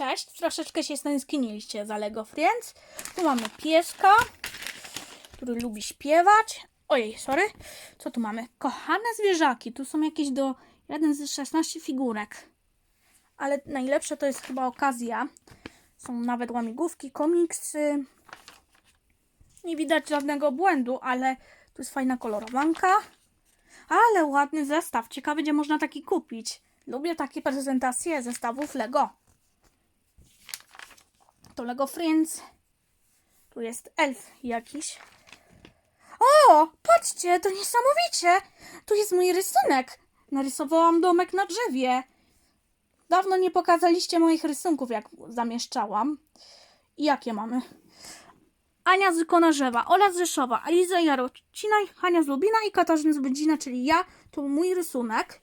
Cześć, troszeczkę się stęskniliście za Lego Friends. Tu mamy pieska, który lubi śpiewać. Ojej, sorry. Co tu mamy? Kochane zwierzaki. Tu są jakieś do 1 z 16 figurek. Ale najlepsze to jest chyba okazja. Są nawet łamigłówki, komiksy. Nie widać żadnego błędu, ale tu jest fajna kolorowanka. Ale ładny zestaw. Ciekawe, gdzie można taki kupić. Lubię takie prezentacje zestawów Lego. To Lego Friends. Tu jest elf jakiś. O, patrzcie, to niesamowicie. Tu jest mój rysunek. Narysowałam domek na drzewie. Dawno nie pokazaliście moich rysunków, jak zamieszczałam. I jakie mamy? Ania z Konarzewa, Ola z Rzeszowa, Aliza Jarocina, Hania z Lubina i Katarzyna z Będzina, czyli ja. To mój rysunek.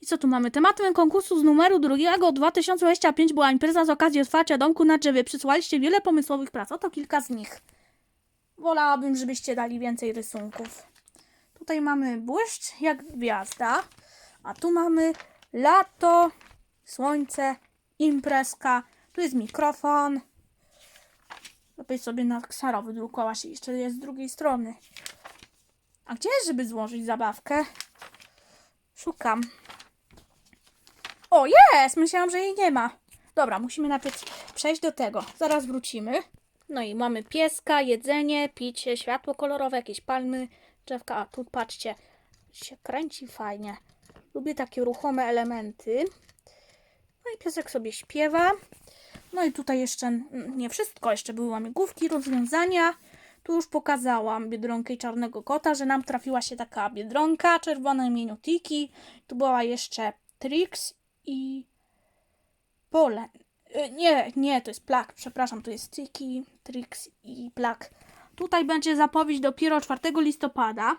I co tu mamy? Tematem konkursu z numeru drugiego 2025 była impreza z okazji otwarcia domku na drzewie. Przysłaliście wiele pomysłowych prac. Oto kilka z nich. Wolałabym, żebyście dali więcej rysunków. Tutaj mamy błyszcz jak gwiazda, a tu mamy lato, słońce, imprezka. Tu jest mikrofon. Lepiej sobie na ksaro wydrukować i jeszcze jest z drugiej strony. A gdzie żeby złożyć zabawkę? Szukam. O, jest! Myślałam, że jej nie ma. Dobra, musimy najpierw przejść do tego. Zaraz wrócimy. No i mamy pieska, jedzenie, picie, światło kolorowe, jakieś palmy, drzewka. A tu patrzcie, się kręci fajnie. Lubię takie ruchome elementy. No i piesek sobie śpiewa. No i tutaj jeszcze nie wszystko, jeszcze były łamigłówki, rozwiązania. Tu już pokazałam Biedronkę i Czarnego Kota, że nam trafiła się taka Biedronka, czerwone imieniu Tiki. Tu była jeszcze Trix i Polen. Y, Nie, nie, to jest Plak, przepraszam, to jest Tiki, Trix i Plak. Tutaj będzie zapowiedź dopiero 4 listopada.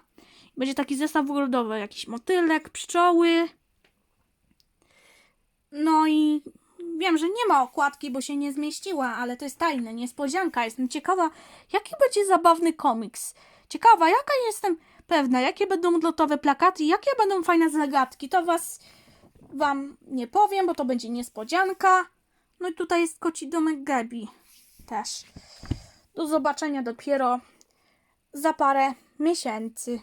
Będzie taki zestaw ogrodowy, jakiś motylek, pszczoły. No i wiem, że nie ma okładki, bo się nie zmieściła, ale to jest tajne, niespodzianka. Jestem ciekawa, jaki będzie zabawny komiks. Ciekawa, jaka jestem pewna, jakie będą odlotowe plakaty, jakie będą fajne zagadki. To was wam nie powiem, bo to będzie niespodzianka. No i tutaj jest koci domek Gabi też. Do zobaczenia dopiero za parę miesięcy.